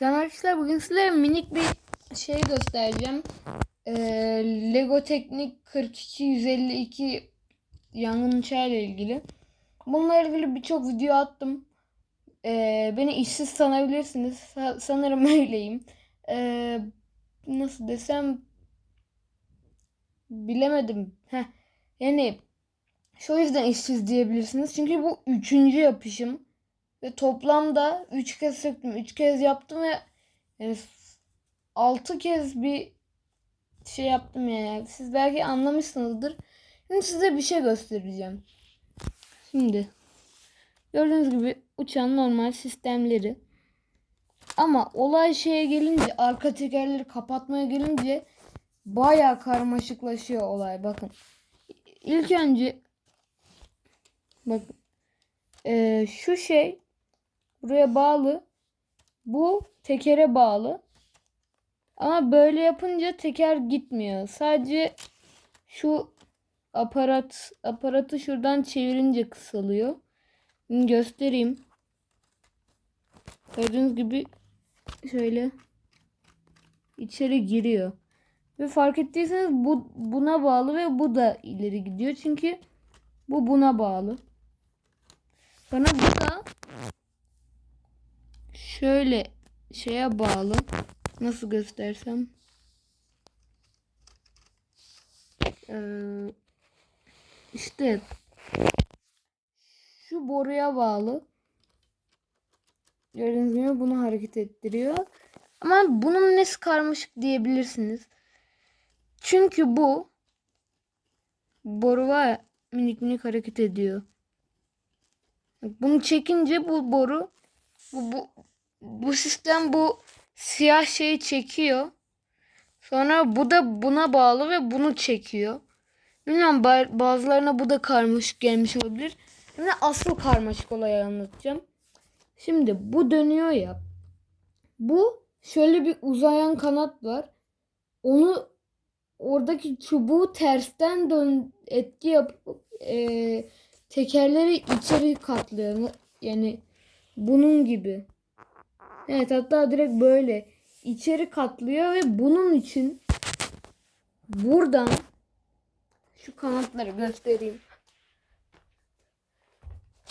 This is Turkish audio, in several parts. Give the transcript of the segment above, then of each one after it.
Selam arkadaşlar bugün size minik bir şey göstereceğim. Ee, Lego Teknik 42152 yangın uçağı ile ilgili. Bununla ilgili birçok video attım. Ee, beni işsiz sanabilirsiniz. Sa- sanırım öyleyim. Ee, nasıl desem bilemedim. Heh. Yani şu yüzden işsiz diyebilirsiniz. Çünkü bu üçüncü yapışım. Ve toplamda 3 kez söktüm. 3 kez yaptım ve yani 6 kez bir şey yaptım yani. Siz belki anlamışsınızdır. Şimdi size bir şey göstereceğim. Şimdi gördüğünüz gibi uçağın normal sistemleri. Ama olay şeye gelince arka tekerleri kapatmaya gelince baya karmaşıklaşıyor olay. Bakın. İlk önce bakın ee, şu şey buraya bağlı. Bu tekere bağlı. Ama böyle yapınca teker gitmiyor. Sadece şu aparat aparatı şuradan çevirince kısalıyor. Şimdi göstereyim. Gördüğünüz gibi şöyle içeri giriyor. Ve fark ettiyseniz bu buna bağlı ve bu da ileri gidiyor. Çünkü bu buna bağlı. Bana bu da şöyle şeye bağlı. Nasıl göstersem? Ee, işte şu boruya bağlı. Gördüğünüz gibi bunu hareket ettiriyor. Ama bunun nesi karmaşık diyebilirsiniz. Çünkü bu boru var minik minik hareket ediyor. Bunu çekince bu boru bu, bu, bu sistem bu siyah şeyi çekiyor. Sonra bu da buna bağlı ve bunu çekiyor. Bilmiyorum ba- bazılarına bu da karmaşık gelmiş olabilir. Şimdi asıl karmaşık olayı anlatacağım. Şimdi bu dönüyor ya. Bu şöyle bir uzayan kanat var. Onu oradaki çubuğu tersten dön etki yapıp e, tekerleri içeri katlıyor. Yani bunun gibi. Evet hatta direkt böyle içeri katlıyor ve bunun için buradan şu kanatları göstereyim.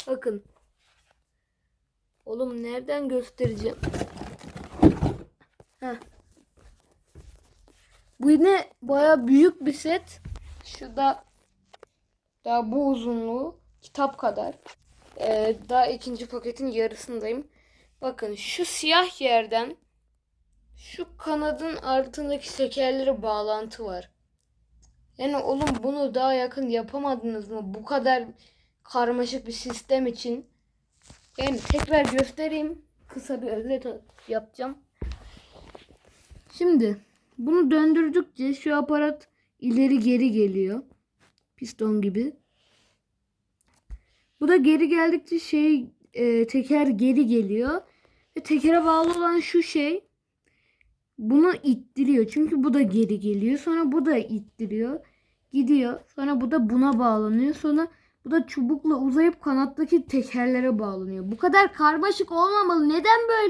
Bakın. Oğlum nereden göstereceğim? Heh. Bu yine baya büyük bir set. Şurada daha bu uzunluğu kitap kadar. Ee, daha ikinci paketin yarısındayım. Bakın şu siyah yerden şu kanadın altındaki tekerlere bağlantı var. Yani oğlum bunu daha yakın yapamadınız mı? Bu kadar karmaşık bir sistem için. Yani tekrar göstereyim. Kısa bir özet yapacağım. Şimdi bunu döndürdükçe şu aparat ileri geri geliyor. Piston gibi. Bu da geri geldikçe şey e, teker geri geliyor. Ve tekere bağlı olan şu şey bunu ittiriyor. Çünkü bu da geri geliyor. Sonra bu da ittiriyor. Gidiyor. Sonra bu da buna bağlanıyor. Sonra bu da çubukla uzayıp kanattaki tekerlere bağlanıyor. Bu kadar karmaşık olmamalı. Neden böyle?